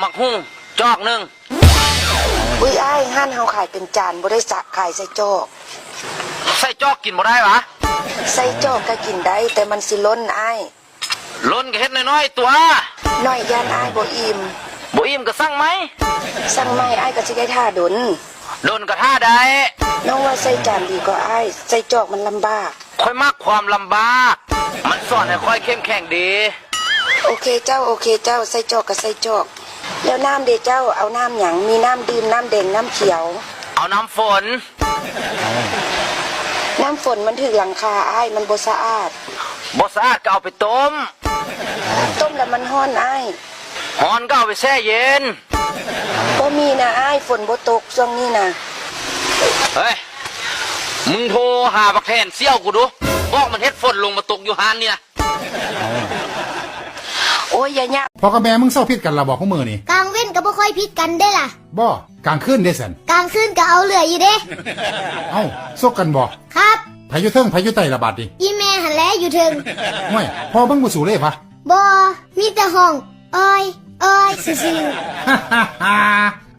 ำมักหุ่งจอกหนึ่งอุ้ยอ้ายห้านเฮาขายเป็นจานบ่ได้สะขายใส่จอกใส่จอกกินบ่ได้หวะใส่จอกก็กินได้ แต่มันสิล้นอ้ายล้นก็เฮ็ดน้อยๆตัวน้อยย่านอ้ายบ่อิ่มบ่อิ่มก็สั่งไหมสั่งไม่อ้ายก็สิได้ท่าดนโดนก็ท่าได้น้องว่าใส่จานดีกว่าอ้ายใส่จอกมันลำบากค่อยมากความลำบาก มันสอนให้ค่อยเข้มแข็งดี โอเคเจ้าโอเคเจ้าใส่จอกก็ใส่จอก แล้วน้ำเดเจ้าเอาน้ำหยังมีน้ำดื่มน้ำแดงน้ำเขียว เอาน้ำฝน น้ำฝนมันถึกหลังคาอ้ายมันบ่สะอาดบ่สะอาดก็เอาไปต้ม ต้มแล้วมันห้อนอ้ายหอนก็เอาไปแช่เย็น บ่มีนะอ้ายฝนบ่ตกช่วงนี้นะเฮ้ย มึงโทรหาบักแทนเซี่ยวกูดู บอกมันเฮ็ดฝนลงมาตกอยู่ฮานเนี่ยโอ้ยอย่าหยาพอกับแม่มึงเศร้าพิษกันละบอกของมือนี่กลางเว้นก็บ่ค่อยพิดกันได้ล่ะ บ่กลางคืนได้สันกลางคืนก็เอาเหลืออยู่เด้ เอ้าซกกันบ่ครับพายุเทิงพายุไตระบาดดิอีแม่หันแลอยู่ถึงห่วยพอเบิ่งบ่สู่เลยพะบอมีแต่ห้องอ้อยอ้อยซื่อ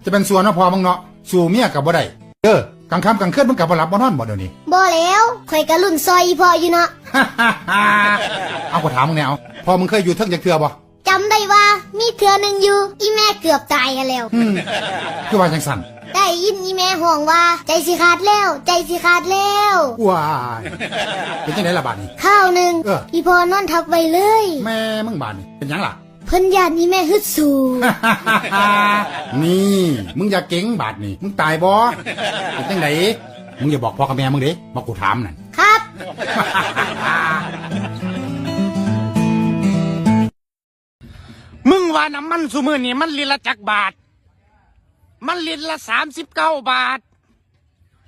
จะเป็นส่วนเนาะพอมึงเนาะสู่เมียกับบ่ได้เด้อกลางค่ำกลางคืนมึงกับบ่หลับบ่นอนบ่เดี๋ยวนี้ๆบอแล้วข่อยกะลุ่นซอยอีพออยู่เนาะเอาก็ถามมึงแนวพอมึงเคยอยู่เทิงจักเทื่อบ่จำได้ว่า มีเทือหนึ่งอยู่ อีแม่เกือบตายกันแล้ว อืมคือว่าจังสั่นได้ยินอีแม่ห่วงว่า ใจสิขาดแล้ว ใจสิขาดแล้ว ว้ายเป็นจังไดล่ะบาดนี้ ข้าวหนึ่งเออ อีพอนอนทับไว้เลย แม่มึงบาดนี้เป็นหยังล่ะ เพิ่นยานอีแม่ฮึดสูนี่ มึงอย่าเก่งบาดนี่มึงตายบ่เป็นจังไดมึงอย่าบอกพ่อกับแม่มึงเด้บอกกูถามนั่น ครับ ว่าน้ำมันสุมือนี่มันลิตรละจักบาท มันลิตรละสามสิบเก้าบาท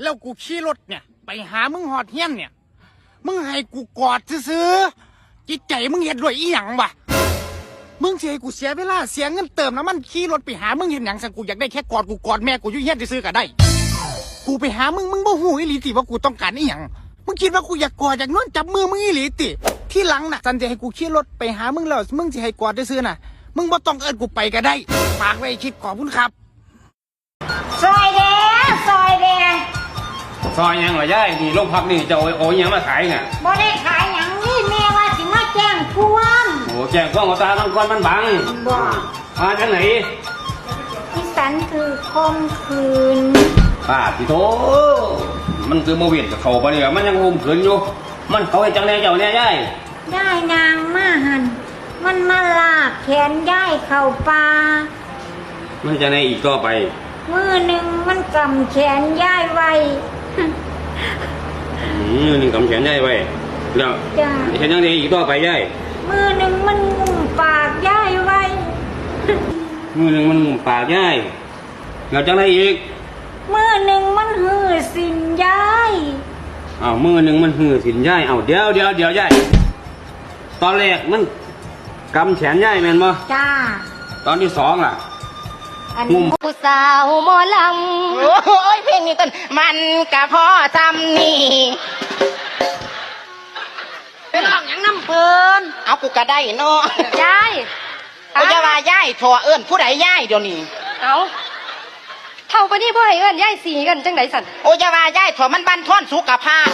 แล้วกูขี่รถเนี่ย ไปหามึงหอดเฮียนเนี่ย มึงให้กูกอดซื้อๆจิตใจมึงเห็นด้วยอีหยังวะมึงเสียให้กูเสียเวลาเสียเงินเติมน้ำมันขี่รถไปหามึงเห็นหยังสังกูอยากได้แค่กอดกูกอดแม่กูอยู่เฮี้ยนซื้อๆก็ได้ กูไปหามึงมึงบ่หูอีหลีติว่ากูต้องการอีหยังมึงคิดว่ากูอยากกอดอยากนอนจับมือมึงอีหลีติ ที่หลังน่ะสันจะให้กูขี่รถไปหามึงแล้วมึงจะให้กอดได้ซื้อน่ะ มึงบ่ต้องเอิ้นกูไปก็ได้ฝากไว้คิดขอบคุณครับ ซอยแดงซอยแดงซอยยังเหรอย่ายนี่โรงพักนี่จะเอาโอ้ยยังมาขายไงบ่ได้ขายหยังนี่แม่ว่าสิมาแจ้งความโอ้แจ้งข้องเอาตาทั้งก้อนมันบังบ่มาจากไหนที่สันคือคมคืนป้าพี่โตมันคือโมเวียนกับเขาปะเนี่ยมันยังงมขืนอยู่ มันเขาให้จังแน่เจ้าแน่ย่ายได้นางมาหัน มันมาลากแขนย่ายเข้าป่ามันจะในอีกต่อไป มือหนึ่งมันกำแขนย่ายไว้อืมนี่กำแขนย่ายไว้แล้วจ้าเห็นยังไงอีกต่อไปย่ายมือหนึ่งมันงุ่มปากย่ายไว้ มือหนึ่งมันปากย่ายแล้วจังไรอีก มือหนึ่งมันหือสินย่ายอ้าวมือหนึ่งมันหือสินย่ายเอาเดี๋ยวเดี๋ยวเดี๋ยวย่ายตอนแรกมัน กำแขนย่ายแม่นบ่จ้า ตอนที่สองล่ะ อันงุ่ม ผู้สาวหมอลำโอ้ยเพลงนี้ต้นมันกะพ่อจำนี่เป็นร้องหยังน้ำเพลินเอากูก็ได้เนาะยายโอ้ยอย่าว่าย่ายถั่วเอิ้นผู้ใดย่ายเดี๋ยวนี้เอาเท่าปะนี่พ่อให้เอิ้นยายสีกันจังไดสันโอ้ยอย่าว่าย่ายถั่วมันบันท่อนสุขภาพ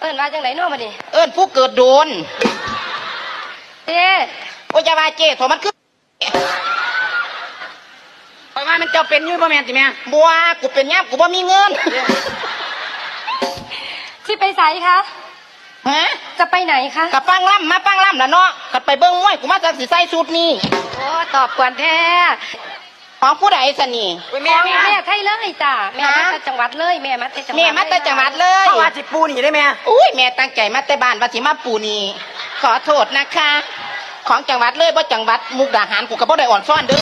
เอิ้นว่าจังไดเนาะมาดิเอิ้นผู้เกิดโดน เอ๊ะโอ้ยอย่าว่าเจ้ถั่วมันคือเพราะว่ามันเจ้าเป็นอยุ่บ่แม่นสิแม่บัวกูเป็นย่ามกูบ่มีเงินที่ไปไสคะ ฮะจะไปไหนคะ กับฟังล่ำมาฟังล่ำละเนาะกัดไปเบิ้งมวยกูมาจากสิใส่ชุดนี้โอ้ตอบกวนแท้ของผู้ใดสนี่ แม่แม่ไทยเลยจ้ะแม่มาจากจังหวัดเลยแม่มาจากจังหวัดแม่มาแต่จังหวัดเลยเข้าว่าสิปูนี่ได้ไหมอุ้ยแม่ตั้งใจมาแต่บ้านว่าสิมาปูนี ขอโทษนะคะ ของจังหวัดเลยบ่จังหวัดมุกดาหารกูก็บ่ได้อ่อนซ่อนเด้อ